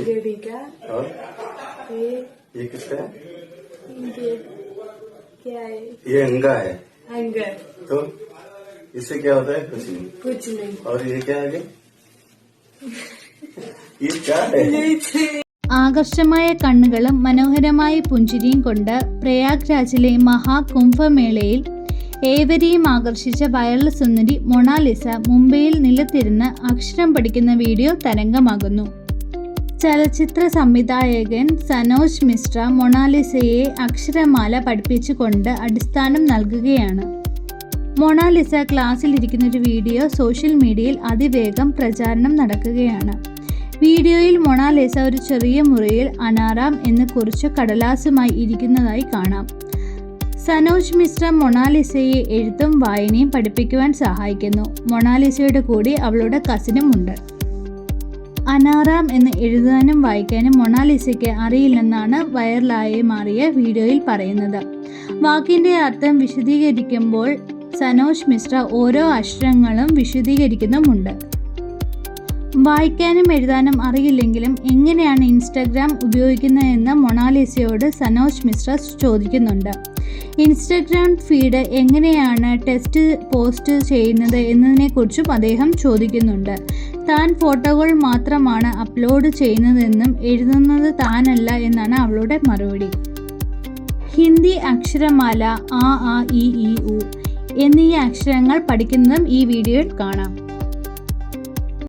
Ready का और ये ये किसका है ये क्या है ये अंगा है अंगर तो इससे क्या होता है कुछ नहीं कुछ नहीं और ये क्या है ये क्या है ആകർഷമായ കണ്ണുകളും മനോഹരമായ പുഞ്ചിരിയും കൊണ്ട് പ്രയാഗ്രാജിലെ മഹാകുംഭമേളയിൽ ഏവരെയും ആകർഷിച്ച വൈറൽ സുന്ദരി മൊണാലിസ മുംബൈയിൽ നിലത്തിരുന്ന് അക്ഷരം പഠിക്കുന്ന വീഡിയോ തരംഗമാകുന്നു ചലച്ചിത്ര സംവിധായകൻ സനോജ് മിശ്ര മൊണാലിസയെ അക്ഷരമാല പഠിപ്പിച്ചുകൊണ്ട് അടിസ്ഥാനം നൽകുകയാണ്. മൊണാലിസ ക്ലാസ്സിലിരിക്കുന്ന ഒരു വീഡിയോ സോഷ്യൽ മീഡിയയിൽ അതിവേഗം പ്രചാരണം നടക്കുകയാണ്. വീഡിയോയിൽ മൊണാലിസ ഒരു ചെറിയ മുറിയിൽ അനാറാം എന്ന് കുറിച്ച് കടലാസുമായി ഇരിക്കുന്നതായി കാണാം. സനോജ് മിശ്ര മൊണാലിസയെ എഴുത്തും വായനയും പഠിപ്പിക്കുവാൻ സഹായിക്കുന്നു. മൊണാലിസയുടെ കൂടി അവളുടെ കസിനും ഉണ്ട്. അനാറാം എന്ന് എഴുതാനും വായിക്കാനും മൊണാലിസയ്ക്ക് അറിയില്ലെന്നാണ് വൈറലായി മാറിയ വീഡിയോയിൽ പറയുന്നത്. വാക്കിന്റെ അർത്ഥം വിശദീകരിക്കുമ്പോൾ സനോജ് മിശ്ര ഓരോ അക്ഷരങ്ങളും വിശദീകരിക്കുന്നുമുണ്ട്. വായിക്കാനും എഴുതാനും അറിയില്ലെങ്കിലും എങ്ങനെയാണ് ഇൻസ്റ്റാഗ്രാം ഉപയോഗിക്കുന്നതെന്ന് മൊണാലിസയോട് സനോജ് മിശ്ര ചോദിക്കുന്നുണ്ട്. ഇൻസ്റ്റഗ്രാം ഫീഡ് എങ്ങനെയാണ് ടെസ്റ്റ് പോസ്റ്റ് ചെയ്യുന്നത് എന്നതിനെക്കുറിച്ചും അദ്ദേഹം ചോദിക്കുന്നുണ്ട്. താൻ ഫോട്ടോകൾ മാത്രമാണ് അപ്ലോഡ് ചെയ്യുന്നതെന്നും എഴുതുന്നത് താനല്ല എന്നാണ് അവളുടെ മറുപടി. ഹിന്ദി അക്ഷരമാല ആ ആ ഇ ഉ എന്നീ അക്ഷരങ്ങൾ പഠിക്കുന്നതും ഈ വീഡിയോയിൽ കാണാം.